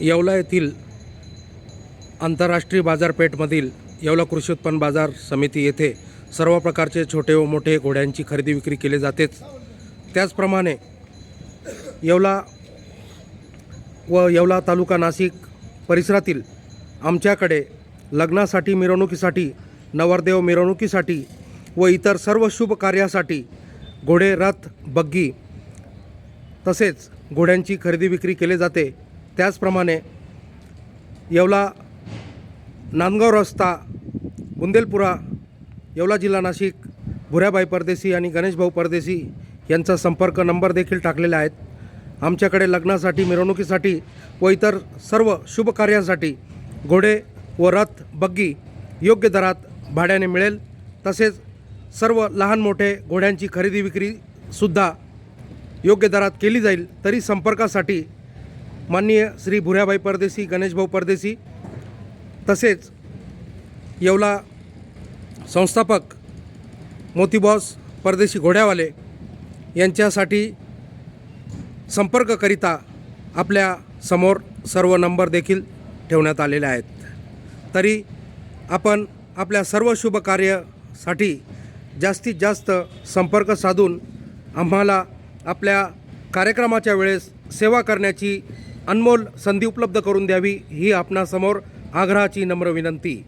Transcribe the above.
येवला येथील आंतरराष्ट्रीय बाजारपेठमधील येवला कृषी उत्पन्न बाजार समिती येथे सर्व प्रकारचे छोटे व मोठे घोड्यांची खरेदी विक्री केली जातेच त्याचप्रमाणे येवला व येवला तालुका नाशिक परिसरातील आमच्याकडे लग्नासाठी मिरवणुकीसाठी नवरदेव मिरवणुकीसाठी व इतर सर्व शुभ कार्यासाठी घोडे रथ बग्गी तसेच घोड्यांची खरेदी विक्री केली जाते. त्याचप्रमाणे येवला नांदगाव रस्ता बुंदेलपुरा येवला जिल्हा नाशिक भुऱ्याबाई परदेशी आणि गणेशभाऊ परदेशी यांचा संपर्क नंबर देखील टाकलेले आहेत. आमच्याकडे लग्नासाठी मिरवणुकीसाठी व इतर सर्व शुभ कार्यासाठी घोडे व रथ बग्गी योग्य दरात भाड्याने मिळेल. तसेच सर्व लहान मोठे घोड्यांची खरेदी विक्रीसुद्धा योग्य दरात केली जाईल. तरी संपर्कासाठी माननीय श्री भुऱ्याबाई परदेशी गणेशभाऊ परदेशी तसेच येवला संस्थापक मोतीबॉस परदेशी घोड्यावाले यांच्यासाठी संपर्ककरिता आपल्यासमोर सर्व नंबर देखील ठेवण्यात आलेले आहेत. तरी आपण आपल्या सर्व शुभ कार्यासाठी जास्तीत जास्त संपर्क साधून आम्हाला आपल्या कार्यक्रमाच्या वेळेस सेवा करण्याची अनमोल संधी उपलब्ध करून द्यावी ही आपणासमोर आग्रहाची नम्र विनंती.